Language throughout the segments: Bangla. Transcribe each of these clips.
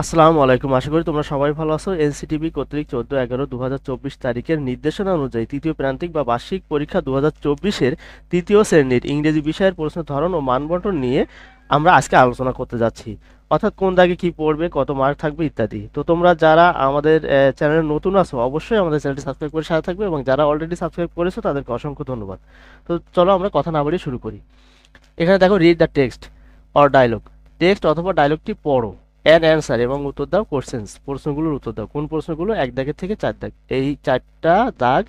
আসসালামু আলাইকুম। আশা করি তোমরা সবাই ভালো আছো। এনসিটিভি কর্তৃক চোদ্দ এগারো দু তারিখের নির্দেশনা অনুযায়ী তৃতীয় প্রান্তিক বা বার্ষিক পরীক্ষা দু হাজার তৃতীয় শ্রেণির ইংরেজি বিষয়ের প্রশ্ন ধরন ও মানবন্টন নিয়ে আমরা আজকে আলোচনা করতে যাচ্ছি। অর্থাৎ কোন দাগে কি পড়বে, কত মার্ক থাকবে ইত্যাদি। তো তোমরা যারা আমাদের চ্যানেলে নতুন আছো, অবশ্যই আমাদের চ্যানেলটি সাবস্ক্রাইব করে সাথে থাকবে এবং যারা অলরেডি সাবস্ক্রাইব করেছ, তাদেরকে অসংখ্য ধন্যবাদ। তো চলো আমরা কথা না বাড়িয়ে শুরু করি। এখানে দেখো read the text or dialogue text অথবা ডায়লগটি পড়ো। অ্যান অ্যান্সার এবং উত্তর দাও কোশ্চেন্স প্রশ্নগুলোর উত্তর দাও। কোন প্রশ্নগুলো এক দাগের থেকে চার দাগ? এই চারটা দাগ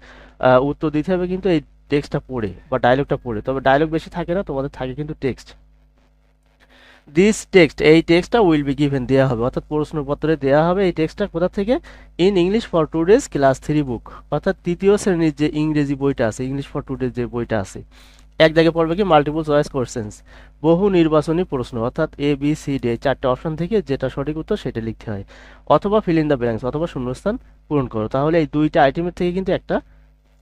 উত্তর দিতে হবে কিন্তু এই টেক্সটটা পড়ে বা ডায়লগটা পড়ে। তবে ডায়লগ বেশি থাকে না, তোমাদের থাকে কিন্তু টেক্সট দিস টেক্সট এই টেক্সটটা উইল বি গিভেন দেওয়া হবে। অর্থাৎ প্রশ্নপত্রে দেওয়া হবে এই টেক্সটটা কোথা থেকে? In English for today's class three book অর্থাৎ তৃতীয় শ্রেণির যে ইংরেজি বইটা আছে ইংলিশ ফর টু ডেজ যে বইটা আছে। এক জায়গায় পড়বে কি মাল্টিপল চয়েস কোশ্চেন্স বহু নির্বাচনী প্রশ্ন, অর্থাৎ এ বি সি ডি চারটে অপশন থেকে যেটা সঠিক উত্তর সেটা লিখতে হয়। অথবা ফিল ইন দ্য ব্ল্যাঙ্কস অথবা শূন্যস্থান পূরণ করো। তাহলে এই দুইটা আইটেমের থেকে কিন্তু একটা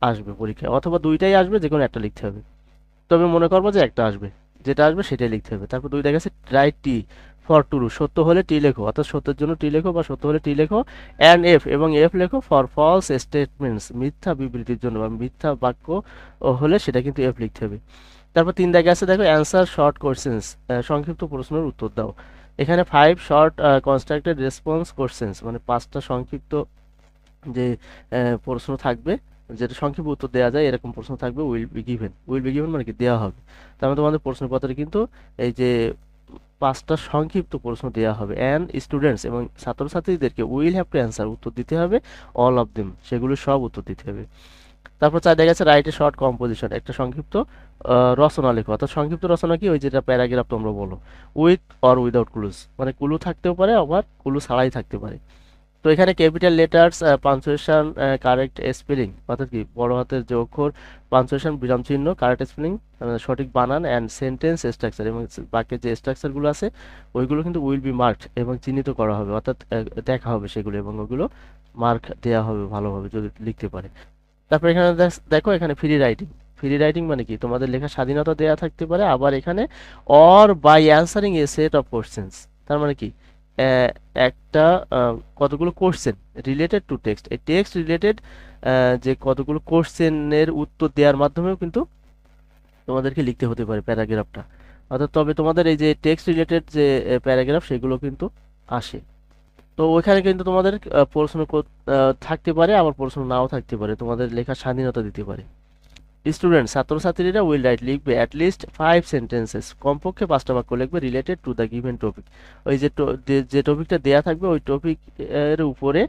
আসবে পরীক্ষায় অথবা দুইটাই আসবে যে কোনো একটা লিখতে হবে। তবে মনে করব যে একটা আসবে, যেটা আসবে সেটাই লিখতে হবে। তারপর দুইটা গেছে রাইট টি ফর ট্রু সত্য হলে টি লেখো, অর্থাৎ সত্যের জন্য টি লেখো বা সত্য হলে টি লেখো অ্যান্ড এফ এবং এফ লেখো ফর ফলস স্টেটমেন্টস মিথ্যা বিবৃতির জন্য বা মিথ্যা বাক্য হলে সেটা কিন্তু এফ লিখতে হবে। তারপর তিন দাগে আছে, দেখো অ্যান্সার শর্ট কোশ্চেন্স সংক্ষিপ্ত প্রশ্নের উত্তর দাও। এখানে five short constructed response questions মানে পাঁচটা সংক্ষিপ্ত যে প্রশ্ন থাকবে, যেটা সংক্ষিপ্ত উত্তর দেওয়া যায়, এরকম প্রশ্ন থাকবে will be given will be given মানে কি? দেওয়া হবে। তার মানে তোমাদের প্রশ্নপত্রে কিন্তু এই যে পাঁচটা সংক্ষিপ্ত প্রশ্ন দেওয়া হবে। অ্যান্ড স্টুডেন্টস এবং ছাত্রছাত্রীদেরকে উইল হ্যাভ টু অ্যান্সার উত্তর দিতে হবে। অল অফ দেম সেগুলো সব উত্তর দিতে হবে। তারপর চাই দেখা যাচ্ছে রাইট শর্ট কম্পোজিশন একটা সংক্ষিপ্ত রচনা লেখো। অর্থাৎ সংক্ষিপ্ত রচনা কি? ওই যেটা প্যারাগ্রাফ তোমরা বলো। উইথ অর উইদাউট ক্লুজ মানে কুলু থাকতেও পারে, আবার কুলু ছাড়াই থাকতে পারে। তো এখানে capital letters punctuation correct spelling অর্থাৎ কি, বড় হাতের যে অক্ষর পাঞ্চুয়েশন বিরাম চিহ্ন কারেক্ট স্পেলিং সঠিক বানান অ্যান্ড সেন্টেন্স স্ট্রাকচার এবং বাক্যের যে স্ট্রাকচারগুলো আছে, ওইগুলো কিন্তু উইল বি মার্কড এবং চিহ্নিত করা হবে, অর্থাৎ দেখা হবে সেগুলো এবং ওগুলো মার্ক দেওয়া হবে ভালোভাবে যদি লিখতে পারে। তারপর এখানে দেখ- এখানে ফ্রি রাইটিং ফ্রি রাইটিং মানে কি, তোমাদের লেখার স্বাধীনতা দেওয়া থাকতে পারে, আবার এখানে or by answering a set of questions তার মানে কি একটা কতগুলো কোশ্চেন রিলেটেড টু টেক্সট এই টেক্সট রিলেটেড যে কতগুলো কোশ্চেনের উত্তর দেওয়ার মাধ্যমেও কিন্তু তোমাদেরকে লিখতে হতে পারে প্যারাগ্রাফটা অর্থাৎ তবে তোমাদের এই যে টেক্সট রিলেটেড যে প্যারাগ্রাফ সেগুলো কিন্তু আসে। তো ওইখানে কিন্তু তোমাদের প্রশ্ন থাকতে পারে, আবার প্রশ্ন নাও থাকতে পারে। তোমাদের লেখার স্বাধীনতা দিতে পারে। স্টুডেন্ট ছাত্রছাত্রীরা উইল রাইট লিখবে অ্যাট লিস্ট ফাইভ সেন্টেন্সেস কমপক্ষে পাঁচটা বাক্য লিখবে related to the given topic ওই যে যে- টপিকটা দেয়া থাকবে, ওই টপিক এর উপরে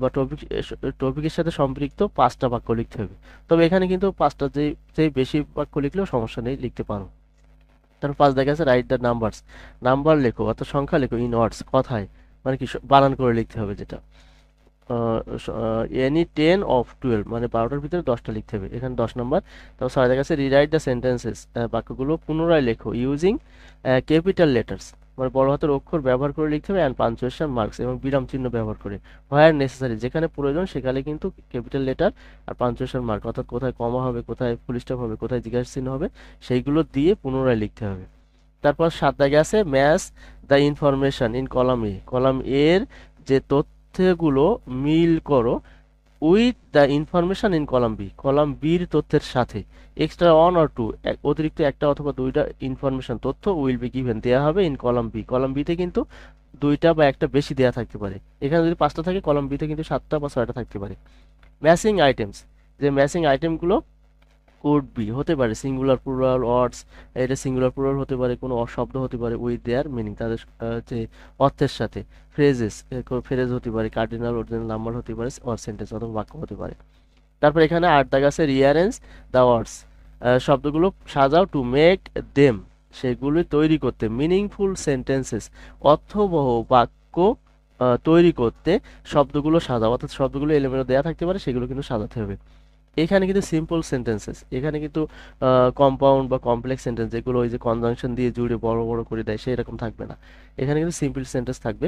বা টপিক টপিকের সাথে সম্পৃক্ত পাঁচটা বাক্য লিখতে হবে। তবে এখানে কিন্তু পাঁচটা যে যেই বেশি বাক্য লিখলেও সমস্যা নেই, লিখতে পারো। তারপর পাঁচ দেখা আছে রাইট দ্য নাম্বারস নাম্বার লেখো, অর্থাৎ সংখ্যা লেখো ইন ওয়ার্ডস কথায়। মানে কি, বানান করে লিখতে হবে যেটা। এনি টেন অফ টুয়েলভ মানে বারোটার ভিতরে দশটা লিখতে হবে। এখানে দশ নম্বর। তারপর দেখা আছে রিরাইট দ্য সেন্টেন্সেস বাক্যগুলো পুনরায় লেখো ইউজিং ক্যাপিটাল লেটার্স মানে বড় হাতের অক্ষর ব্যবহার করে লিখতে হবে অ্যান্ড পাঞ্চুয়েশন মার্কস এবং বিরাম চিহ্ন ব্যবহার করে। হোয়ার নেসেসারি যেখানে প্রয়োজন সেখানে কিন্তু ক্যাপিটাল লেটার আর পাঞ্চুয়েশন মার্ক অর্থাৎ কোথায় কমা হবে, কোথায় ফুল স্টপ হবে, কোথায় জিজ্ঞাসা চিহ্ন হবে, সেইগুলো দিয়ে পুনরায় লিখতে হবে। তারপর সাত দাগে আছে match the information in column A column এর যে তথ্যগুলো মিল করো with the information in column B column বির তথ্যের সাথে। এক্সট্রা ওয়ান অর টু অতিরিক্ত একটা অথবা দুইটা ইনফরমেশন তথ্য উইল বি গিভেন দেওয়া হবে ইন কলাম বি কলাম বিতে কিন্তু দুইটা বা একটা বেশি দেওয়া থাকতে পারে। এখানে যদি পাঁচটা থাকে কলাম বিতে কিন্তু সাতটা বা ছয়টা থাকতে পারে। ম্যাচিং আইটেমস যে ম্যাচিং আইটেমগুলো কুড বি হতে পারে সিঙ্গুলার প্লুরাল ওয়ার্ডস এটা সিঙ্গুলার প্লুরাল হতে পারে, কোনো শব্দ হতে পারে উইথ দেয়ার মিনিং তাদের যে অর্থের সাথে ফ্রেজেস ফ্রেজ হতে পারে কার্ডিনাল অরিজিনাল নাম্বার হতে পারে অর সেন্টেন্স অথবা বাক্য হতে পারে। তারপর এখানে আট দাগ আছে রিয়ারেঞ্জ দ্য ওয়ার্ডস শব্দগুলো সাজাও টু মেক দেম সেগুলি তৈরি করতে মিনিংফুল সেন্টেন্সেস অর্থবহ বাক্য তৈরি করতে শব্দগুলো সাজাও, অর্থাৎ শব্দগুলো এলোমেলো দেওয়া থাকতে পারে, সেগুলো কিন্তু সাজাতে হবে। এখানে কিন্তু সিম্পল সেন্টেন্সেস এখানে কিন্তু কম্পাউন্ড বা কমপ্লেক্স সেন্টেন্স যেগুলো ওই যে কনজাংশন দিয়ে জুড়ে বড় বড় করে দেয় সেই রকম থাকবে না। এখানে কিন্তু সিম্পল সেন্টেন্স থাকবে।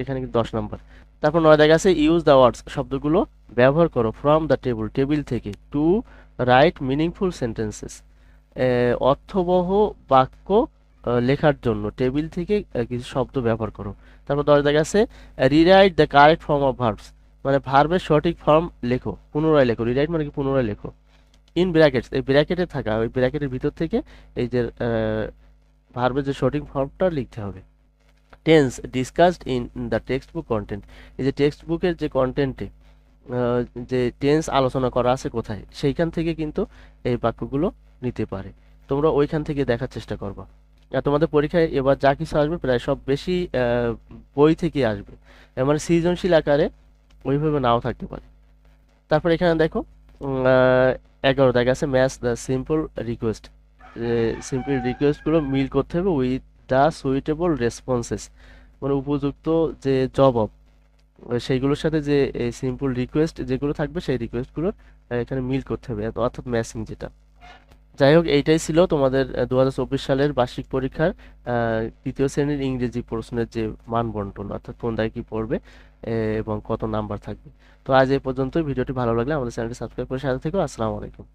এখানে কিন্তু দশ নম্বর। তারপর নয় দেখা আছে ইউজ দ্য ওয়ার্ডস শব্দগুলো ব্যবহার করো ফ্রম দ্য টেবিল টেবিল থেকে টু রাইট মিনিংফুল সেন্টেন্সেস অর্থবহ বাক্য লেখার জন্য টেবিল থেকে কিছু শব্দ ব্যবহার করো। তারপর দশ দেখা আছে rewrite the correct form of verbs মানে ভার্বের সঠিক ফর্ম লেখো, পুনরায় লেখো রিরাইট মানে কি পুনরায় লেখো। ইন ব্র্যাকেটস এই ব্র্যাকেটে থাকা, ওই ব্র্যাকেটের ভিতর থেকে এই যে ভার্বের যে সঠিক ফর্মটা লিখতে হবে। Tense discussed in the text book content এই যে টেক্সট বুকের যে কন্টেন্টে যে টেন্স আলোচনা করা আছে কোথায়, সেইখান থেকে কিন্তু এই বাক্যগুলো নিতে পারে। তোমরা ওইখান থেকে দেখার চেষ্টা করবা। আর তোমাদের পরীক্ষায় এবার যা কিছু আসবে, প্রায় সব বেশি বই থেকে আসবে। মানে সৃজনশীল আকারে ওইভাবে নাও থাকতে পারে। তারপর এখানে দেখো এগারো, দেখা আছে match the simple request. Simple রিকোয়েস্টগুলো মিল করতে হবে উইথ দ্য সুইটেবল রেসপন্সেস মানে উপযুক্ত যে জব জবাব সেইগুলোর সাথে যে সিম্পল রিকোয়েস্ট যেগুলো থাকবে সেই রিকোয়েস্টগুলোর এখানে মিল করতে হবে, অর্থাৎ ম্যাচিং যেটা। যাই হোক এইটাই ছিল তোমাদের দু সালের বার্ষিক পরীক্ষার তৃতীয় শ্রেণির ইংরেজি প্রশ্নের যে মান বন্টন অর্থাৎ কোন দায় কি পড়বে এবং কত নাম্বার থাকবে। তো আজ এই পর্যন্ত ভিডিওটি ভালো লাগলে আমাদের চ্যানেলটি সাবস্ক্রাইব করে সাথে থেকে। আসসালামু আলাইকুম।